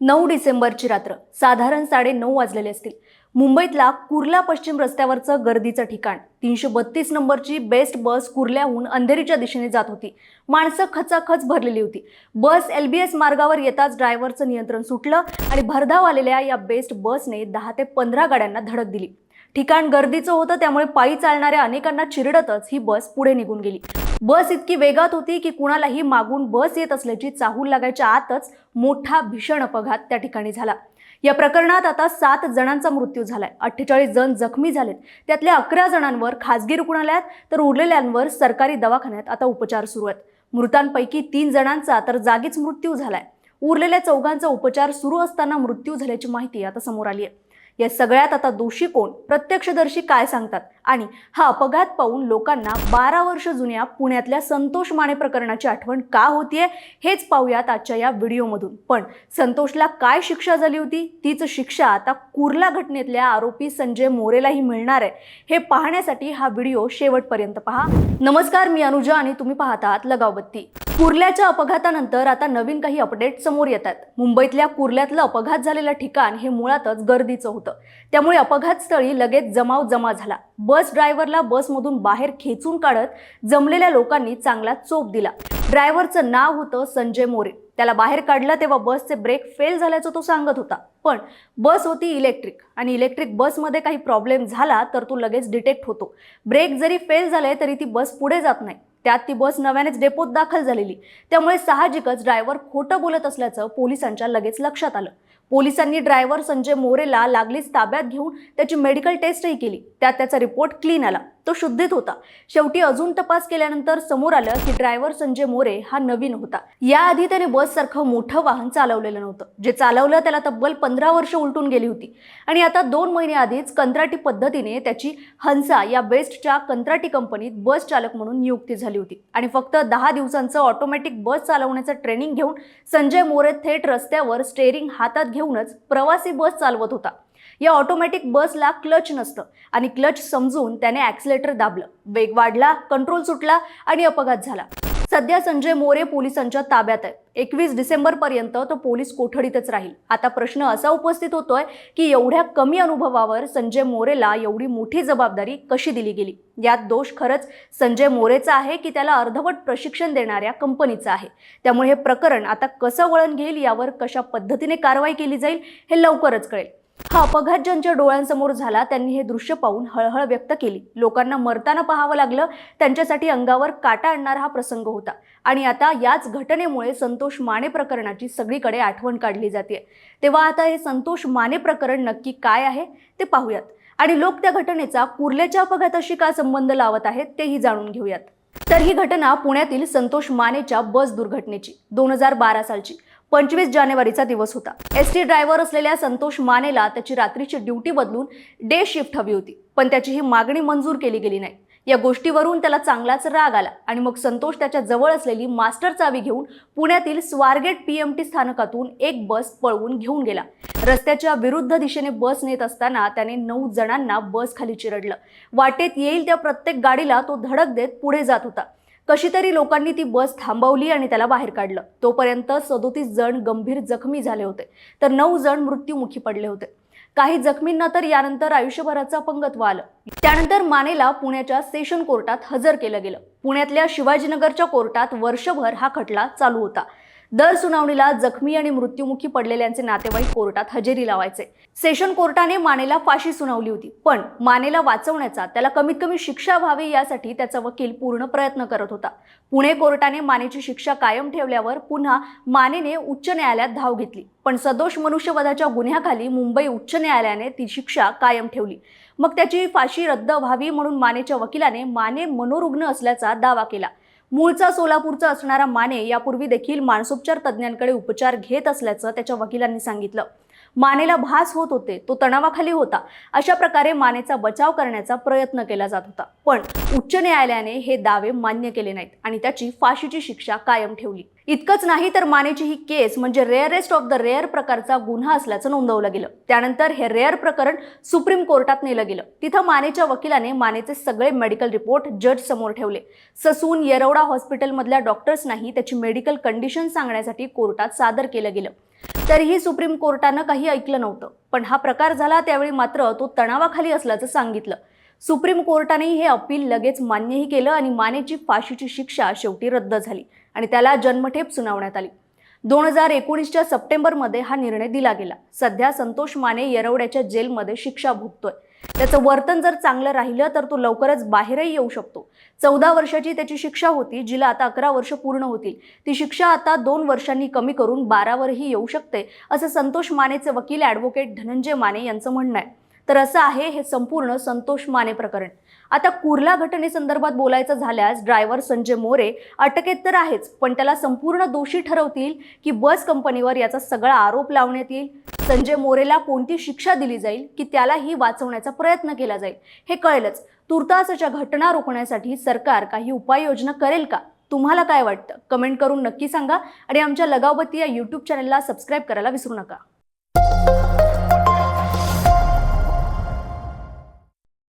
नऊ डिसेंबरची रात्र. साधारण साडे नऊ वाजलेले असतील. मुंबईतला कुर्ला पश्चिम रस्त्यावरचं गर्दीचं ठिकाण. तीनशे बत्तीस नंबरची बेस्ट बस कुर्ल्याहून अंधेरीच्या दिशेने जात होती. माणसं खचाखच भरलेली होती. बस एल बी एस मार्गावर येताच ड्रायव्हरचं नियंत्रण सुटलं आणि भरधाव आलेल्या या बेस्ट बसने दहा ते पंधरा गाड्यांना धडक दिली. ठिकाण गर्दीचं होतं त्यामुळे पायी चालणाऱ्या अनेकांना चिरडतच ही बस पुढे निघून गेली. बस इतकी वेगात होती की कुणालाही मागून बस येत असल्याची चाहूल लागायच्या आतच मोठा भीषण अपघात त्या ठिकाणी झाला. या प्रकरणात आता सात जणांचा मृत्यू झालाय. अठ्ठेचाळीस जण जखमी झालेत. त्यातल्या अकरा जणांवर खासगी रुग्णालयात तर उरलेल्यांवर सरकारी दवाखान्यात आता उपचार सुरू आहेत. मृतांपैकी तीन जणांचा तर जागीच मृत्यू झालाय. उरलेल्या चौघांचा उपचार सुरू असताना मृत्यू झाल्याची माहिती आता समोर आली आहे. या सगळ्यात आता दोषी कोण? प्रत्यक्षदर्शी काय सांगतात? आणि हा अपघात पाहून लोकांना बारा वर्ष जुन्या पुण्यातल्या संतोष माने प्रकरणाची आठवण का होतीये हेच पाहूयात आजच्या या व्हिडिओमधून. पण संतोषला काय शिक्षा झाली होती? तीच शिक्षा आता कुर्ला घटनेतल्या आरोपी संजय मोरेलाही मिळणार आहे. हे पाहण्यासाठी हा व्हिडिओ शेवटपर्यंत पहा. नमस्कार मी अनुजा आणि तुम्ही पाहतात लगावबत्ती. कुर्ल्याच्या अपघातानंतर आता नवीन काही अपडेट समोर येतात. मुंबईतल्या कुर्ल्यातलं अपघात झालेलं ठिकाण हे मुळातच गर्दीचं होतं. त्यामुळे अपघातस्थळी लगेच जमाव जमा झाला. बस ड्रायव्हरला बसमधून बाहेर खेचून काढत जमलेल्या लोकांनी चांगला चोप दिला. ड्रायव्हरचं नाव होतं संजय मोरे. त्याला बाहेर काढलं तेव्हा बसचे ब्रेक फेल झाल्याचं तो सांगत होता. पण बस होती इलेक्ट्रिक आणि इलेक्ट्रिक बसमध्ये काही प्रॉब्लेम झाला तर तो लगेच डिटेक्ट होतो. ब्रेक जरी फेल झाले तरी ती बस पुढे जात नाही. त्यात ती बस नव्यानेच डेपोत दाखल झालेली. त्यामुळे साहजिकच ड्रायव्हर खोटं बोलत असल्याचं पोलिसांच्या लगेच लक्षात आलं. पोलिसांनी ड्रायव्हर संजय मोरेला लागलीच ताब्यात घेऊन त्याची मेडिकल टेस्टही केली. त्यात त्याचा रिपोर्ट क्लीन आला. तो शुद्धीत होता. शेवटी अजून तपास केल्यानंतर समोर आलं की ड्रायव्हर संजय मोरे हा नवीन होता. याआधी त्याने बससारखं मोठं वाहन चालवलेलं नव्हतं. जे चालवलं त्याला तब्बल पंधरा वर्ष उलटून गेली होती. आणि आता दोन महिने आधीच कंत्राटी पद्धतीने त्याची हंसा या बेस्टच्या कंत्राटी कंपनीत बस चालक म्हणून नियुक्ती झाली होती. आणि फक्त दहा दिवसांचं ऑटोमॅटिक बस चालवण्याचं ट्रेनिंग घेऊन संजय मोरे थेट रस्त्यावर स्टेअरिंग हातात घेऊनच प्रवासी बस चालवत होता. या ऑटोमॅटिक बसला क्लच नसतं आणि क्लच समजून त्याने ॲक्सिलेटर दाबलं. वेग वाढला कंट्रोल सुटला आणि अपघात झाला. सध्या संजय मोरे पोलिसांच्या ताब्यात आहे एकवीस डिसेंबरपर्यंत तो पोलीस कोठडीतच राहील. आता प्रश्न असा उपस्थित होतोय की एवढ्या कमी अनुभवावर संजय मोरेला एवढी मोठी जबाबदारी कशी दिली गेली? यात दोष खरंच संजय मोरेचा आहे की त्याला अर्धवट प्रशिक्षण देणाऱ्या कंपनीचा आहे. त्यामुळे हे प्रकरण आता कसं वळण घेईल यावर कशा पद्धतीने कारवाई केली जाईल हे लवकरच कळेल. हा अपघात ज्यांच्या डोळ्यांसमोर झाला त्यांनी हे दृश्य पाहून हळहळ व्यक्त केली. लोकांना मरताना पाहावं लागलं त्यांच्यासाठी अंगावर काटा आणणारा हा प्रसंग होता. आणि आता याच घटनेमुळे संतोष माने प्रकरणाची सगळीकडे आठवण काढली जाते. तेव्हा आता हे संतोष माने प्रकरण नक्की काय आहे ते पाहूयात. आणि लोक त्या घटनेचा कुर्ल्याच्या अपघाताशी का संबंध लावत आहेत तेही जाणून घेऊयात. तर ही घटना पुण्यातील संतोष मानेच्या बस दुर्घटनेची दोन हजार बारा सालची. पंचवीस जानेवारीचा दिवस होता. एस टी ड्रायव्हर असलेल्या संतोष मानेला त्याची रात्रीची ड्युटी बदलून डे शिफ्ट हवी होती. पण त्याची ही मागणी मंजूर केली गेली नाही. या गोष्टीवरून त्याला चांगलाच राग आला आणि मग संतोष त्याच्याजवळ असलेली मास्टर चावी घेऊन पुण्यातील स्वारगेट पीएमटी स्थानकातून एक बस पळवून घेऊन गेला. रस्त्याच्या विरुद्ध दिशेने बस नेत असताना त्याने नऊ जणांना बस खाली चिरडलं. वाटेत येईल त्या प्रत्येक गाडीला तो धडक देत पुढे जात होता. कशी तरी लोकांनी ती बस थांबवली आणि त्याला बाहेर काढलं. तोपर्यंत सदोतीस जण गंभीर जखमी झाले होते. तर नऊ जण मृत्यूमुखी पडले होते. काही जखमींना तर यानंतर आयुष्यभराचं अपंगत्व आलं. त्यानंतर मानेला पुण्याच्या सेशन कोर्टात हजर केलं गेलं. पुण्यातल्या शिवाजीनगरच्या कोर्टात वर्षभर हा खटला चालू होता. दर सुनावणीला जखमी आणि मृत्युमुखी पडलेल्यांचे नातेवाईक कोर्टात हजेरी लावायचे. सेशन कोर्टाने मानेला फाशी सुनावली होती पण मानेला वाचवण्याचा त्याला कमीत कमी शिक्षा व्हावी यासाठी त्याचा वकील पूर्ण प्रयत्न करत होता. पुणे कोर्टाने मानेची शिक्षा कायम ठेवल्यावर पुन्हा मानेने उच्च न्यायालयात धाव घेतली पण सदोष मनुष्यवधाच्या गुन्ह्याखाली मुंबई उच्च न्यायालयाने ती शिक्षा कायम ठेवली. मग त्याची फाशी रद्द व्हावी म्हणून मानेच्या वकिलाने माने मनोरुग्ण असल्याचा दावा केला. मूळचा सोलापूरचा असणारा माने यापूर्वी देखील मानसोपचार तज्ज्ञांकडे उपचार घेत असल्याचं त्याच्या वकिलांनी सांगितलं. मानेला भास होत होते तो तणावाखाली होता. अशा प्रकारे मानेचा बचाव करण्याचा प्रयत्न केला जात होता. पण उच्च न्यायालयाने हे दावे मान्य केले नाहीत आणि त्याची फाशीची शिक्षा कायम ठेवली. इतकंच नाही तर मानेची ही केस म्हणजे रेअरेस्ट ऑफ द रेअर प्रकारचा गुन्हा असल्याचं नोंदवलं गेलं. त्यानंतर हे रेअर प्रकरण सुप्रीम कोर्टात नेलं गेलं. तिथं मानेच्या वकिलाने मानेचे सगळे मेडिकल रिपोर्ट जज समोर ठेवले. ससून येरवडा हॉस्पिटलमधल्या डॉक्टर्सनाही त्याची मेडिकल कंडिशन सांगण्यासाठी कोर्टात सादर केलं गेलं. तरीही सुप्रीम कोर्टानं काही ऐकलं नव्हतं. पण हा प्रकार झाला त्यावेळी मात्र तो तणावाखाली असल्याचं सांगितलं. सुप्रीम कोर्टानेही हे अपील लगेच मान्यही केलं आणि मानेची फाशीची शिक्षा शेवटी रद्द झाली आणि त्याला जन्मठेप सुनावण्यात आली. दोन हजार एकोणीसच्या सप्टेंबरमध्ये हा निर्णय दिला गेला. सध्या संतोष माने येरवड्याच्या जेलमध्ये शिक्षा भोगतोय. त्याचं वर्तन जर चांगलं राहिलं तर तो लवकरच बाहेरही येऊ शकतो. चौदा वर्षाची त्याची शिक्षा होती जिला आता अकरा वर्ष पूर्ण होतील. ती शिक्षा आता दोन वर्षांनी कमी करून बारावरही येऊ शकते असं संतोष मानेचे वकील ॲडव्होकेट धनंजय माने यांचं म्हणणं आहे. तर असं आहे हे संपूर्ण संतोष माने प्रकरण. आता कुर्ला घटनेसंदर्भात बोलायचं झाल्यास ड्रायव्हर संजय मोरे अटकेत तर आहेच पण त्याला संपूर्ण दोषी ठरवतील की बस कंपनीवर याचा सगळा आरोप लावण्यात येईल? संजय मोरेला कोणती शिक्षा दिली जाईल की त्यालाही वाचवण्याचा प्रयत्न केला जाईल? हे कळेलच. तुर्तासच्या घटना रोखण्यासाठी सरकार काही उपाययोजना करेल का? तुम्हाला काय वाटतं? कमेंट करून नक्की सांगा आणि आमच्या लगावबत्ती या यूट्यूब चॅनलला सबस्क्राईब करायला विसरू नका.